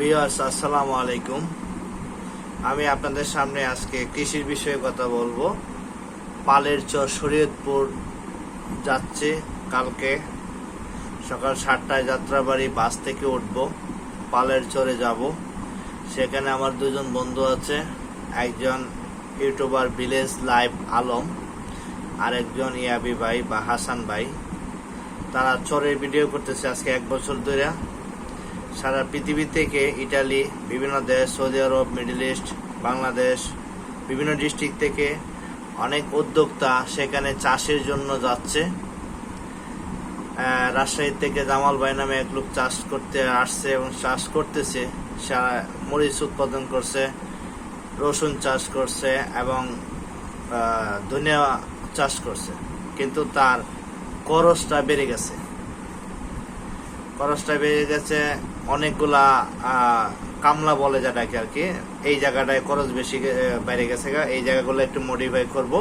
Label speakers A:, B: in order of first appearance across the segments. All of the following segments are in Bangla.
A: বিয়ার্স আসসালামু আলাইকুম। আমি আপনাদের সামনে আজকে কৃষির বিষয়ে কথা বলব। পালের চর শরীয়তপুর যাচ্ছে কালকে। সকাল সাতটায় যাত্রাবাড়ি, বাস থেকে উঠব, পালের চরে যাব। সেখানে আমার দুজন বন্ধু আছে, একজন ইউটিউবার ভিলেজ লাইভ আলম আর একজন ইয়াবি ভাই বা হাসান ভাই। তারা চরের ভিডিও করতেছে আজকে এক বছর ধরে। সারা পৃথিবী থেকে ইটালি, বিভিন্ন দেশ, Saudi Arab, middle east, Bangladesh, বিভিন্ন ডিস্ট্রিক্ট থেকে অনেক উদ্যোক্তা সেখানে চাষের জন্য যাচ্ছে। রাজশাহী থেকে জামাল ভাই নামে এক লোক চাষ করতে আসছে এবং চাষ করতেছে। মরিচ উৎপাদন করছে, রসুন চাষ করছে এবং ধনিয়া চাষ করছে। কিন্তু তার খরচটা বেড়ে গেছে। খরচটা বেড়ে গেছে অনেকগুলা কামলা বলে যেটাকে আর কি। এই জায়গাটায় খরচ বেশি বেড়ে গেছে। এই জায়গাগুলো একটু মডিফাই করব।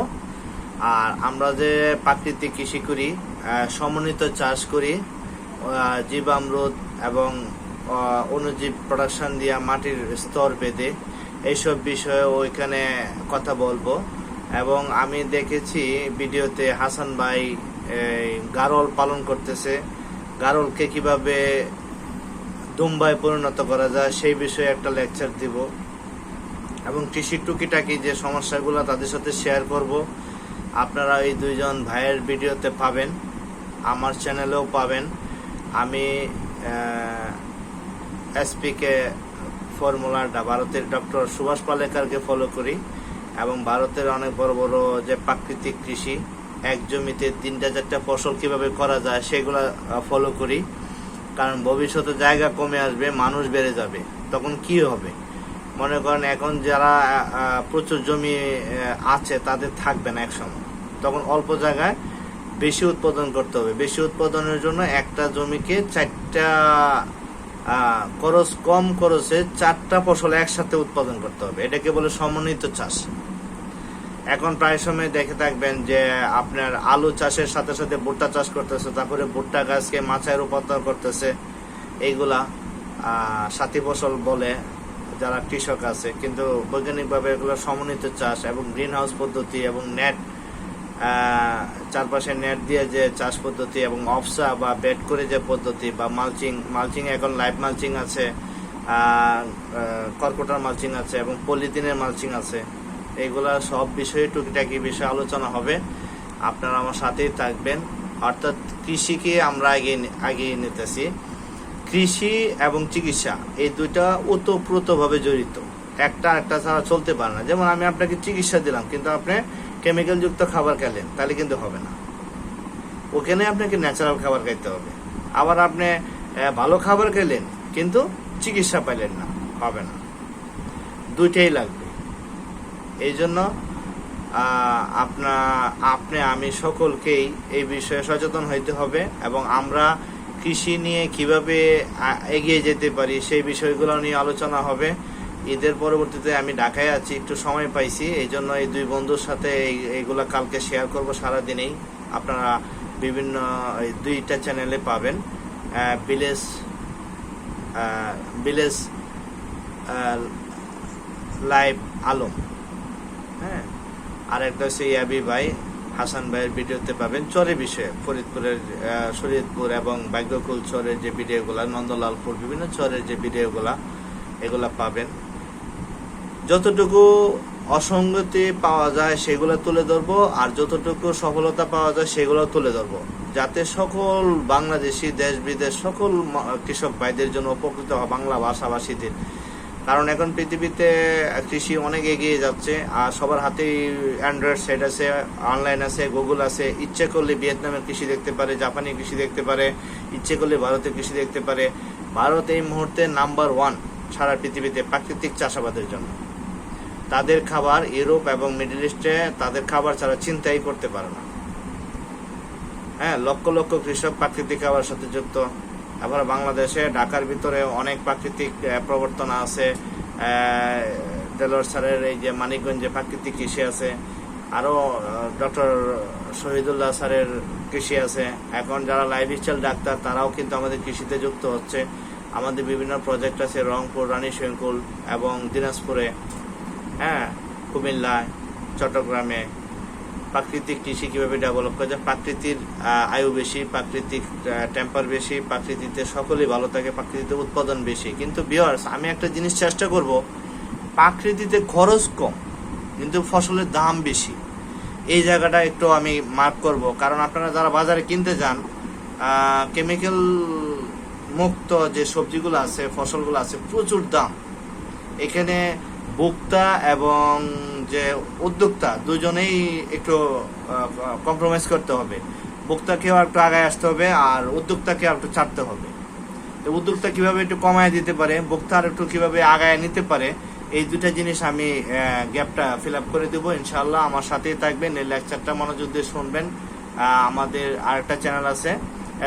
A: আর আমরা যে প্রাকৃতিক কৃষি করি সমন্বিত চাষ করি জীবামৃত এবং আহ, অণুজীব প্রোডাকশন দিয়া মাটির স্তর বেঁধে এইসব বিষয়ে ওইখানে কথা বলব। এবং আমি দেখেছি ভিডিওতে হাসান ভাই গারল পালন করতেছে। গারলকে কীভাবে দুম্বায় পরিণত করা যায় সেই বিষয়ে একটা লেকচার দিব। এবং কৃষির টুকিটাকি যে সমস্যাগুলো তাদের সাথে শেয়ার করব, আপনারা এই দুইজন ভাইয়ের ভিডিওতে পাবেন, আমার চ্যানেলেও পাবেন। আমি এসপিকে ফর্মুলাটা ভারতের ডক্টর সুভাষ পালেকারকে ফলো করি এবং ভারতের অনেক বড় বড় যে প্রাকৃতিক কৃষি এক জমিতে তিনটা চারটা ফসল কীভাবে করা যায় সেগুলো ফলো করি। কারণ ভবিষ্যতে জায়গা কমে আসবে, মানুষ বেড়ে যাবে। তখন কি হবে? মনে করেন এখন যারা প্রচুর জমি আছে, তাদের থাকবে না একসময়। তখন অল্প জায়গায় বেশি উৎপাদন করতে হবে। বেশি উৎপাদনের জন্য একটা জমিকে চারটা খরচ, কম খরচে চারটা ফসল একসাথে উৎপাদন করতে হবে। এটাকে বলে সমন্বিত চাষ। এখন প্রায় সময় দেখে থাকবেন যে আপনার আলু চাষের সাথে সাথে ভুট্টা চাষ করতেছে, তারপরে ভুট্টা গাছকে মাছায় রূপান্তর করতেছে, এইগুলা সাথী ফসল বলে যারা কৃষক আছে। কিন্তু বৈজ্ঞানিকভাবে এগুলো সমন্বিত চাষ এবং গ্রিন হাউস পদ্ধতি এবং নেট চারপাশে নেট দিয়ে যে চাষ পদ্ধতি এবং অফসা বা বেড করে যে পদ্ধতি বা মালচিং মালচিং এখন লাইভ মালচিং আছে কর্কটার মালচিং আছে এবং পলিথিনের মালচিং আছে। এইগুলা সব বিষয়ে টুকিটাকি বিষয়ে আলোচনা হবে। আপনারা আমার সাথেই থাকবেন। অর্থাৎ কৃষিকে আমরা নি- এগিয়ে নিতেছি। কৃষি এবং চিকিৎসা এই দুইটা ওতপ্রোতভাবে জড়িত। একটা একটা ছাড়া চলতে পারে না। যেমন আমি আপনাকে চিকিৎসা দিলাম, কিন্তু আপনি কেমিক্যাল যুক্ত খাবার খেলেন, তাহলে কিন্তু হবে না। ওখানে আপনাকে ন্যাচারাল খাবার খাইতে হবে। আবার আপনি ভালো খাবার খেলেন, কিন্তু চিকিৎসা পাইলেন না, হবে না। দুইটাই লাগবে। এই জন্য আপনা, আপনি, আমি সকলকেই এই বিষয়ে সচেতন হইতে হবে এবং আমরা কৃষি নিয়ে কীভাবে এগিয়ে যেতে পারি সেই বিষয়গুলো নিয়ে আলোচনা হবে। ঈদের পরবর্তীতে আমি ঢাকায় আছি, একটু সময় পাইছি এই জন্য এই দুই বন্ধুর সাথে এই- এইগুলা কালকে শেয়ার করব সারাদিনেই। আপনারা বিভিন্ন দুইটা চ্যানেলে পাবেন। ভিলেজ ভিলেজ লাইভ আলম হ্যাঁ। আর একটা হচ্ছে ইয়াবি ভাই হাসান ভাইয়ের ভিডিওতে পাবেন চরে বিষয়ে। ফরিদপুরের আহ, শরীয়তপুর এবং বাগ্যকুল চরের যে ভিডিওগুলা নন্দলালপুর বিভিন্ন চরের যে ভিডিওগুলা এগুলা পাবেন। যতটুকু অসঙ্গতি পাওয়া যায় সেগুলো তুলে ধরবো আর যতটুকু সফলতা পাওয়া যায় সেগুলো তুলে ধরবো। যাতে সকল বাংলাদেশি দেশ বিদেশ সকল কৃষক ভাইদের জন্য উপকৃত বাংলা ভাষাভাষীদের কারণ এখন পৃথিবীতে কৃষি অনেক এগিয়ে যাচ্ছে, আর সবার হাতেই অ্যান্ড্রয়েড সেট আছে অনলাইন আছে গুগল আছে। ইচ্ছে করলে ভিয়েতনামের কৃষি দেখতে পারে, জাপানি কৃষি দেখতে পারে, ইচ্ছে করলে ভারতের কৃষি দেখতে পারে। ভারত এই মুহূর্তে নাম্বার ওয়ান সারা পৃথিবীতে প্রাকৃতিক চাষাবাদের জন্য। তাদের খাবার ইউরোপ এবং মিডল ইস্টে তাদের খাবার ছাড়া চিন্তাই করতে পারে না। হ্যাঁ লক্ষ লক্ষ কৃষক প্রাকৃতিক খাবার সাথে যুক্ত। আবার বাংলাদেশে ঢাকার ভিতরে অনেক প্রাকৃতিক প্রবর্তন আছে। আহ, দেলোয়ার স্যারের এই যে মানিকগঞ্জে প্রাকৃতিক কৃষি আছে। আরও ডক্টর শহীদুল্লাহ স্যারের কৃষি আছে। এখন যারা লাইফ স্টাইল ডাক্তার তারাও কিন্তু আমাদের কৃষিতে যুক্ত হচ্ছে। আমাদের বিভিন্ন প্রজেক্ট আছে রংপুর রানী শঙ্কুল এবং দিনাজপুরে। হ্যাঁ কুমিল্লায় চট্টগ্রামে। প্রাকৃতিক কৃষি কীভাবে ডেভেলপ করা যায়, প্রাকৃতির আয়ু বেশি, প্রাকৃতিক টেম্পার বেশি, প্রাকৃতিতে সকলেই ভালো থাকে, প্রাকৃতিতে উৎপাদন বেশি। কিন্তু বিয়ার্স আমি একটা জিনিস চেষ্টা করব, প্রাকৃতিতে খরচ কম, কিন্তু ফসলের দাম বেশি। এই জায়গাটা একটু আমি মার্ক করব, কারণ আপনারা যারা বাজারে কিনতে যান কেমিক্যাল মুক্ত যে সবজিগুলো আছে, ফসলগুলো আছে, প্রচুর দাম। এখানে ভোক্তা এবং যে উদ্যোক্তা, দুজনেই একটু কম্প্রোমাইজ করতে হবে। ভোক্তাকেও একটু আগায় আসতে হবে আর উদ্যোক্তাকে একটু ছাড়তে হবে। তো উদ্যোক্তা কীভাবে একটু কমায় দিতে পারে, ভোক্তা আর একটু কীভাবে আগায় নিতে পারে, এই দুটা জিনিস আমি গ্যাপটা ফিল আপ করে দেবো। ইনশাল্লাহ আমার সাথেই থাকবেন, এই লেকচারটা মনোযোগ দিয়ে শুনবেন। আমাদের আরেকটা চ্যানেল আছে,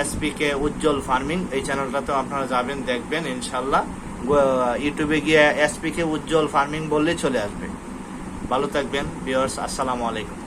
A: এসপিকে উজ্জ্বল ফার্মিং, এই চ্যানেলটাতেও আপনারা যাবেন, দেখবেন ইনশাল্লাহ ইউটিউবে গিয়ে এসপিকে উজ্জ্বল ফার্মিং বললেই চলে আসবে। ভালো থাকবেন ভিউয়ার্স আসসালামু আলাইকুম।